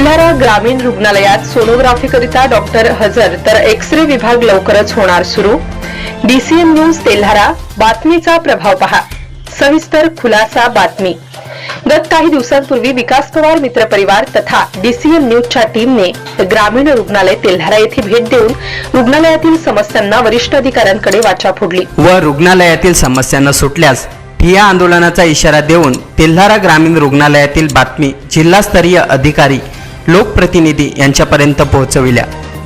तेल्हारा ग्रामीण रुग्णालयात सोनोग्राफीकरिता डॉक्टर हजर तर एक्स रे विभाग लवकरच होणार सुरू. डीसीएम न्यूज तेल्हारा बातमीचा प्रभाव पहा. सविस्तर खुलासा बातमी. गत काही दिवसांपूर्वी विकास पवार मित्र परिवार तथा डीसीएम न्यूजच्या टीमने ग्रामीण रुग्णालय तेल्हारा येथे भेट देऊन रुग्णालयातील समस्यांना वरिष्ठ अधिकाऱ्यांकडे वाचा फोडली. व रुग्णालयातील समस्यांना सुटल्यास ठिया आंदोलनाचा इशारा देऊन तेल्हारा ग्रामीण रुग्णालयातील बातमी जिल्हास्तरीय अधिकारी लोकप्रतिनिधी यांच्यापर्यंत पोहोचविल्या.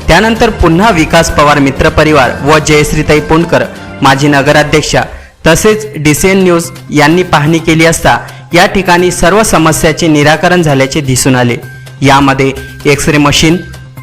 त्यानंतर पुन्हा विकास पवार मित्र परिवार व जयश्रीताई पुंडकर माजी नगराध्यक्षा तसेच डीसीएन न्यूज यांनी पाहणी केली असता या ठिकाणी सर्व समस्याचे निराकरण झाल्याचे दिसून आले. यामध्ये एक्स रे मशीन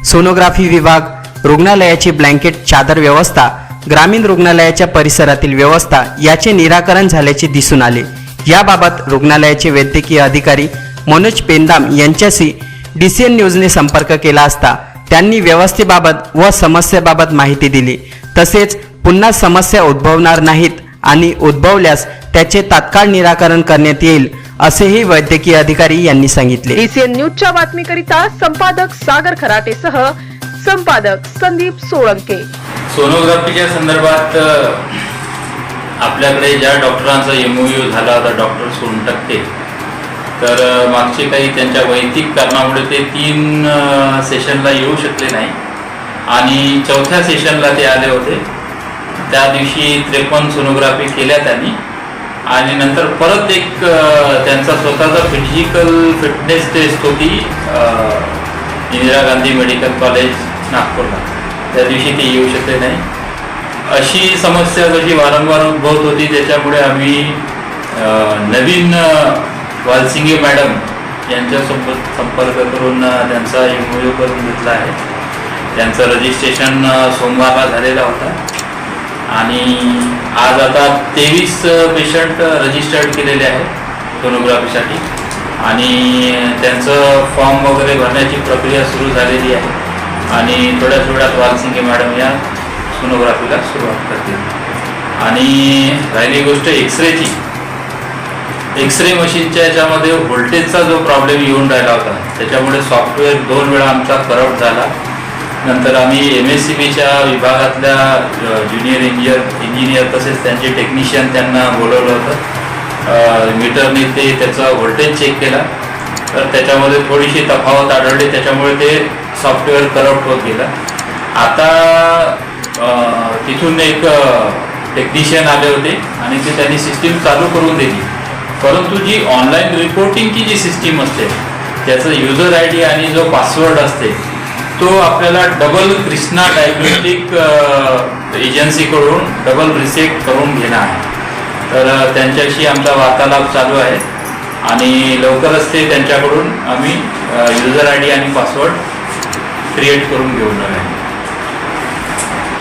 सोनोग्राफी विभाग रुग्णालयाची ब्लँकेट चादर व्यवस्था ग्रामीण रुग्णालयाच्या परिसरातील व्यवस्था याचे निराकरण झाल्याचे दिसून आले. याबाबत रुग्णालयाचे वैद्यकीय अधिकारी मनोज पेंदाम यांच्याशी डीसीएन न्यूजने संपर्क केला असता त्यांनी व्यवस्थेबाबत व समस्येबाबत माहिती दिली. तसेच पुन्हा समस्या उद्भवणार नाहीत आणि उद्भवल्यास त्याचे तात्काळ निराकरण करण्यात येईल असेही वैद्यकीय अधिकारी यांनी सांगितले. डीसीएन न्यूजच्या बातमीकरिता संपादक सागर खराटेसह संपादक संदीप सोळंके. सोनोग्राफीच्या संदर्भात आपल्याकडे ज्या डॉक्टरांचा एमओयू झाला होता डॉक्टर सोनटक्के तर मागचे काही त्यांच्या वैयक्तिक कारणामुळे ते तीन सेशनला येऊ शकले नाही. आणि चौथ्या सेशनला ते आले होते. त्या दिवशी त्रेपन्न सोनोग्राफी केल्या त्यांनी. आणि नंतर परत एक त्यांचा स्वतःचा फिजिकल फिटनेस टेस्ट होती इंदिरा गांधी मेडिकल कॉलेज नागपूरला. त्या दिवशी ते येऊ शकले नाही. अशी समस्या जशी वारंवार उद्भवत होती त्याच्यामुळे आम्ही नवीन वालसिंगी मॅडम यांच्यासोबत संपर्क करून त्यांचा एमओयू करून घेतला आहे. त्यांचं रजिस्ट्रेशन सोमवारला झालेला होता. आणि आज आता तेवीस पेशंट रजिस्टर्ड केलेले आहेत सोनोग्राफीसाठी आणि त्यांचं फॉर्म वगैरे भरण्याची प्रक्रिया सुरू झालेली आहे. आणि थोड्याच वेळात वालसिंगे मॅडम या सोनोग्राफीला सुरुवात करतील. आणि राहिली गोष्ट एक्सरेची एक्सरे मशीनच्या याच्यामध्ये व्होल्टेजचा जो प्रॉब्लेम येऊन राहिला होता त्याच्यामुळे सॉफ्टवेअर दोन वेळा आमचा करप्ट झाला. नंतर आम्ही एम एस सी बीच्या विभागातल्या ज्युनियर इंजिनियर इंजिनियर तसेच त्यांचे टेक्निशियन त्यांना बोलवलं होतं. मीटरने ते त्याचा व्होल्टेज चेक केला. तर त्याच्यामध्ये थोडीशी तफावत आढळली त्याच्यामुळे ते सॉफ्टवेअर करप्ट होत गेलं. आता तिथून एक टेक्निशियन आले होते आणि ते त्यांनी सिस्टीम चालू करून दिली. परंतु जी ऑनलाईन रिपोर्टिंगची जी सिस्टीम असते त्याचं युजर आय डी आणि जो पासवर्ड असते तो आपल्याला डबल क्रिस्ना डायग्नोस्टिक एजन्सीकडून डबल रिसेट करून घेणं आहे. तर त्यांच्याशी आमचा वार्तालाप चालू आहे आणि लवकरच ते त्यांच्याकडून आम्ही युजर आय डी आणि पासवर्ड क्रिएट करून घेऊन आहे.